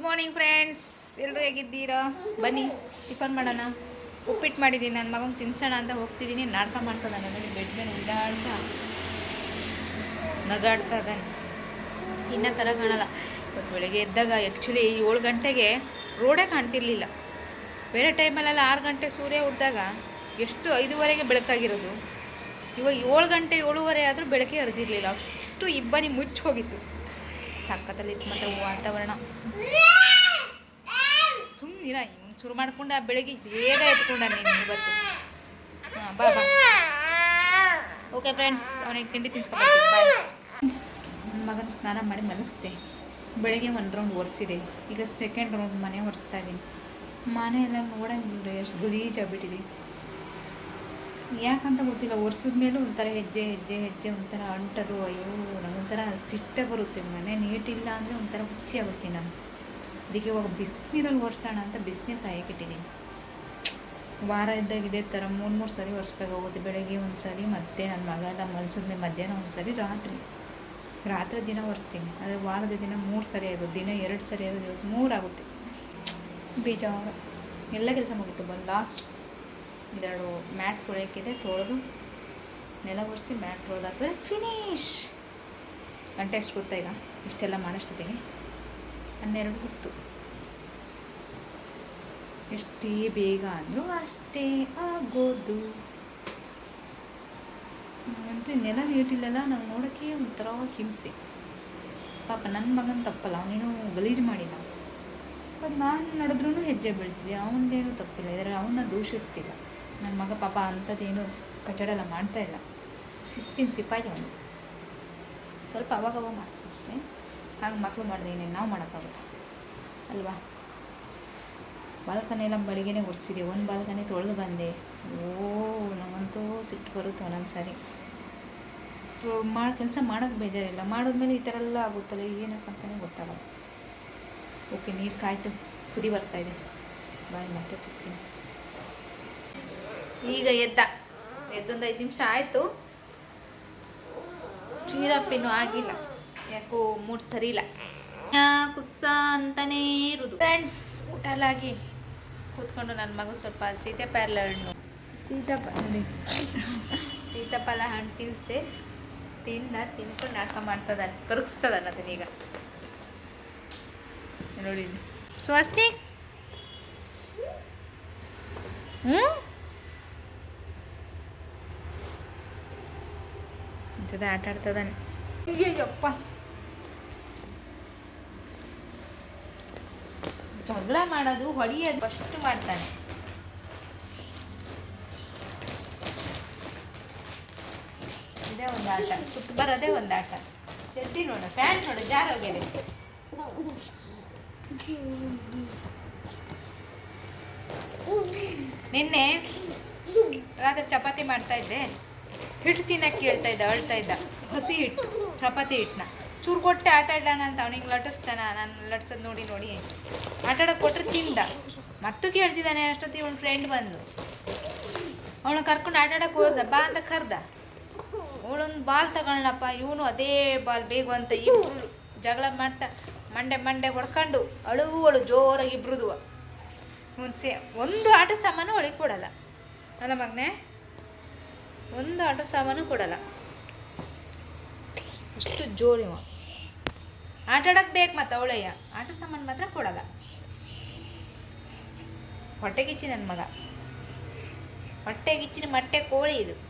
Good morning friends ಎಲ್ಲರೂ ಹೇಗಿದ್ದೀರಾ? ಬನ್ನಿ, ಟಿಫನ್ ಮಾಡೋಣ. ಉಪ್ಪಿಟ್ಟು ಮಾಡಿದ್ದೀನಿ. ನನ್ನ ಮಗನ ತಿನ್ಸೋಣ ಅಂತ ಹೋಗ್ತಿದ್ದೀನಿ. ನಾಟಕ ಮಾಡ್ತದ ನನಗೆ ಬೆಡ್ ಮೇಲೆ ಉಳ್ಳಾಡ್ತಾ ನಗಾಡ್ತಾ ಇದ್ದಾನೆ ತಿನ್ನೋ ಥರ ಕಾಣಲ್ಲ. ಇವತ್ತು ಬೆಳಗ್ಗೆ ಎದ್ದಾಗ ಆ್ಯಕ್ಚುಲಿ ಏಳು ಗಂಟೆಗೆ ರೋಡೇ ಕಾಣ್ತಿರ್ಲಿಲ್ಲ. ಬೇರೆ ಟೈಮಲ್ಲೆಲ್ಲ ಆರು ಗಂಟೆ ಸೂರ್ಯ ಹುಟ್ಟಿದಾಗ ಎಷ್ಟು ಐದುವರೆಗೆ ಬೆಳಕಾಗಿರೋದು. ಇವಾಗ ಏಳು ಗಂಟೆ ಏಳುವರೆ ಆದರೂ ಬೆಳಕೆ ಹರಿದಿರಲಿಲ್ಲ. ಅಷ್ಟು ಇಬ್ಬನಿ ಮುಚ್ಚಿ ಹೋಗಿತ್ತು. ಸಖತ್ತಲ್ಲಿತ್ತು ಮತ್ತು ವಾತಾವರಣ. ಸುಮ್ಮನಿರ ಇವನು ಶುರು ಮಾಡ್ಕೊಂಡು ಆ ಬೆಳಗ್ಗೆ ಬೇಗ ಎತ್ಕೊಂಡ ನೀನು ಇವತ್ತು. ಬಾ ಓಕೆ ಫ್ರೆಂಡ್ಸ್ ಅವನಿಗೆ ತಿಂಡಿ ತಿನ್ಸ್ಕೊಂಡು ಮಗನ ಸ್ನಾನ ಮಾಡಿ ಮಲಗಿಸ್ದೆ. ಬೆಳಗ್ಗೆ ಒಂದು ರೌಂಡ್ ಒರೆಸಿದೆ. ಈಗ ಸೆಕೆಂಡ್ ರೌಂಡ್ ಮನೆ ಒರೆಸ್ತಾ ಇದ್ದೀನಿ ಮನೆ ಎಲ್ಲ ನೋಡಂಗಿಲ್ಲ ಎಷ್ಟು ಗಲೀಜಾಗ್ಬಿಟ್ಟಿದೆ ಯಾಕಂತ ಗೊತ್ತಿಲ್ಲ ಒರೆಸಿದ ಮೇಲೂ ಒಂಥರ ಹೆಜ್ಜೆ ಹೆಜ್ಜೆ ಹೆಜ್ಜೆ ಒಂಥರ ಅಂಟದು, ಅಯ್ಯೋ ನನಗೊಂಥರ ಸಿಟ್ಟೆ ಬರುತ್ತೆ, ಮನೆ ನೀಟಿಲ್ಲ ಅಂದರೆ ಒಂಥರ ಹುಚ್ಚಿ ಆಗುತ್ತೆ ನಾನು ಅದಕ್ಕೆ ಇವಾಗ ಬಿಸಿನೀರಲ್ಲಿ ಒರೆಸೋಣ ಅಂತ ಬಿಸಿನೀರು ಕಾಯಕ್ಕಿಟ್ಟಿದ್ದೀನಿ ವಾರ ಇದ್ದಾಗ ಇದೇ ಥರ ಮೂರು ಮೂರು ಸರಿ ಒರೆಸ್ಬೇಕಾಗುತ್ತೆ ಬೆಳಗ್ಗೆ ಒಂದು ಸರಿ ಮತ್ತೆ ನನ್ನ ಮಗ ಎಲ್ಲ ಮಲ್ಸಿದ್ಮೇಲೆ ಮಧ್ಯಾಹ್ನ ಒಂದು ಸರಿ, ರಾತ್ರಿ. ರಾತ್ರಿ ದಿನ ಒರೆಸ್ತೀನಿ. ಆದರೆ ವಾರದ ದಿನ ಮೂರು ಸರಿ ಆಗೋದು, ದಿನ ಎರಡು ಸರಿ ಆಗೋದು, ಮೂರು ಆಗುತ್ತೆ. ಬೇಜಾರು. ಎಲ್ಲ ಕೆಲಸ ಮುಗೀತು. ಬಂದು ಲಾಸ್ಟ್ ಇದೆರಡು ಮ್ಯಾಟ್ ತೊಳೆಯೋಕ್ಕಿದೆ, ತೊಳೆದು ನೆಲ ಒರೆಸಿ ಮ್ಯಾಟ್ ತೊಳೆದಾಕಿದ್ರೆ ಫಿನಿಶ್ ಗಂಟೆ ಅಷ್ಟು ಗೊತ್ತಾ ಈಗ? ಇಷ್ಟೆಲ್ಲ ಮಾಡೋಷ್ಟೊತ್ತಿಗೆ ಹನ್ನೆರಡು ಹೊತ್ತು. ಎಷ್ಟೇ ಬೇಗ ಅಂದರೂ ಅಷ್ಟೇ ಆಗೋದು. ಅಂತೂ ನೆಲ ನೀಟಿಲ್ಲಲ್ಲ ನಾವು ನೋಡೋಕ್ಕೆ ಒಂಥರ ಹಿಂಸೆ. ಪಾಪ ನನ್ನ ಮಗನ ತಪ್ಪಲ್ಲ, ಅವನೇನು ಗಲೀಜು ಮಾಡಿಲ್ಲ. ಬಟ್ ನಾನು ನಡೆದ್ರೂ ಹೆಜ್ಜೆ ಬೀಳ್ತಿದ್ದೆ ಅವನದೇನು ತಪ್ಪಿಲ್ಲ. ಇದ್ರೆ ಅವನ್ನ ದೂಷಿಸ್ತಿಲ್ಲ. ನನ್ನ ಮಗ ಪಾಪ ಅಂಥದ್ದೇನು ಕಚಡೆಲ್ಲ ಮಾಡ್ತಾ ಇಲ್ಲ. ಶಿಸ್ತಿನ ಸಿಪಾಯಿ ಅವನು. ಸ್ವಲ್ಪ ಅವಾಗವಾಗ ಮಾಡ್ತೀನಿ ಅಷ್ಟೇ. ಹಾಗೆ ಮಕ್ಕಳು ಮಾಡಿದೆ ಏನೇನು ನಾವು ಮಾಡೋಕ್ಕಾಗುತ್ತಾ? ಅಲ್ವಾ? ಬಾಲ್ಕನೆಲ್ಲ ಬೆಳಿಗ್ಗೆನೇ ಒರೆಸಿದೆ. ಒಂದು ಬಾಲ್ಕನೆ ತೊಳೆದು ಬಂದೆ. ಓ ನಂಗಂತೂ ಸಿಟ್ಟು ಬರುತ್ತೆ ಒಂದೊಂದು ಸಾರಿ ಮಾಡಿ ಕೆಲಸ ಮಾಡೋಕ್ಕೆ ಬೇಜಾರಿಲ್ಲ. ಮಾಡಿದ್ಮೇಲೆ ಈ ಥರ ಎಲ್ಲ ಆಗುತ್ತಲ್ಲ ಏನಕ್ಕಂತಲೇ ಗೊತ್ತಾಗಲ್ಲ. ಓಕೆ, ನೀರು ಕಾಯ್ತು. ಕುದಿ ಬರ್ತಾಯಿದೆ ಬಾಯ್, ಮತ್ತೆ ಸಿಗ್ತೀನಿ. ಈಗ ಎದ್ದ. ಎದ್ದೊಂದು ಐದು ನಿಮಿಷ ಆಯಿತು. ಚೀರಪ್ಪಿನೂ ಆಗಿಲ್ಲ. ಯಾಕೋ ಮೂಡ್ ಸರಿ ಇಲ್ಲ. ಕುಸ್ಸ ಅಂತಾನೇ ಇರುದು. ಫ್ರೆಂಡ್ಸ್ ಊಟ ಎಲ್ಲ ಆಗಿ ಕೂತ್ಕೊಂಡು ನನ್ನ ಮಗು ಸ್ವಲ್ಪ ಸೀತಾಫಲ ಹಣ್ಣು. ಸೀತಾಫಲ ಸೀತಾಫಲ ಹಣ್ಣು ತಿನ್ನಿಸ್ದೆ ತಿಂದ ತಿನ್ಕೊಂಡು ನಾಟಕ ಮಾಡ್ತದಾನೆ ಕರಗಿಸ್ತದಾನ ಅದನ್ನೀಗ ನೋಡಿ ಸ್ವಸ್ತಿ ಹ್ಞೂ ಇಂಥದ್ದು ಆಟ ಆಡ್ತದಾನೆ ಅಯ್ಯಪ್ಪ ಜಗಳ ಮಾಡೋದು ಹೊಡಿಯೋದು ಫಸ್ಟ್ ಮಾಡ್ತಾನೆ. ಇದೇ ಒಂದು ಆಟ, ಸುಟ್ಟು ಬರೋದೇ ಒಂದು ಆಟ. ಚಡ್ಡಿ ನೋಡು ಫ್ಯಾನ್ ನೋಡು ಜಾರೋಗ್ಯದೆ ನಿನ್ನೆ ರಾತ್ರಿ ಚಪಾತಿ ಮಾಡ್ತಾ ಇದ್ದೆ. ಹಿಟ್ಟು ತಿನ್ನಕ್ಕೆ ಹೇಳ್ತಾ ಇದ್ದ, ಅಳ್ತಾ ಇದ್ದ. ಹಸಿ ಹಿಟ್ಟು, ಚಪಾತಿ ಹಿಟ್ಟನ್ನ. ಚೂರು ಕೊಟ್ಟೆ ಆಟ ಆಡೋಣ ಅಂತ ಅವನಿಗೆ ಲಟಿಸ್ತಾನ ನಾನು ಲಟ್ಸೋದು ನೋಡಿ ನೋಡಿ ಆಟ ಆಡೋಕೆ ಕೊಟ್ಟರೆ ತಿಂದ. ಮತ್ತು ಕೇಳ್ತಿದ್ದಾನೆ ಅಷ್ಟೊತ್ತಿ ಅವನ ಫ್ರೆಂಡ್ ಬಂದು. ಅವಳು ಕರ್ಕೊಂಡು ಆಟಾಡಕ್ಕೆ ಹೋದ, ಬಾ ಅಂತ ಕರ್ದ. ಅವಳೊಂದು ಬಾಲ್ ತಗೊಳ್ಳಪ್ಪ ಇವನು ಅದೇ ಬಾಲ್ ಬೇಗ ಅಂತ ಇಬ್ರು ಜಗಳ ಮಾಡ್ತಾ, ಮಂಡೆ ಮಂಡೆ ಹೊಡ್ಕೊಂಡು ಅಳು ಅಳು ಜೋರಾಗಿ ಇಬ್ರದುವ. ಒಂದು ಸೇ, ಒಂದು ಆಟ ಸಾಮಾನು ಅವಳಿಗೆ ಕೊಡಲ್ಲ. ಅಲ್ಲ ಮಗನೆ? ಒಂದು ಆಟ ಸಾಮಾನು ಕೊಡಲ್ಲ. ಅಷ್ಟು ಜೋರಿ ಆಟ ಆಡಕ್ಕೆ ಬೇಕು ಮತ್ತು ಅವಳಯ್ಯ. ಆಟ ಸಾಮಾನು ಮಾತ್ರ ಕೊಡಲ್ಲ. ಹೊಟ್ಟೆಗಿಚ್ಚಿ ನನ್ನ ಮಗ. ಹೊಟ್ಟೆಗಿಚ್ಚಿನ ಮೊಟ್ಟೆ ಕೋಳಿ ಇದು.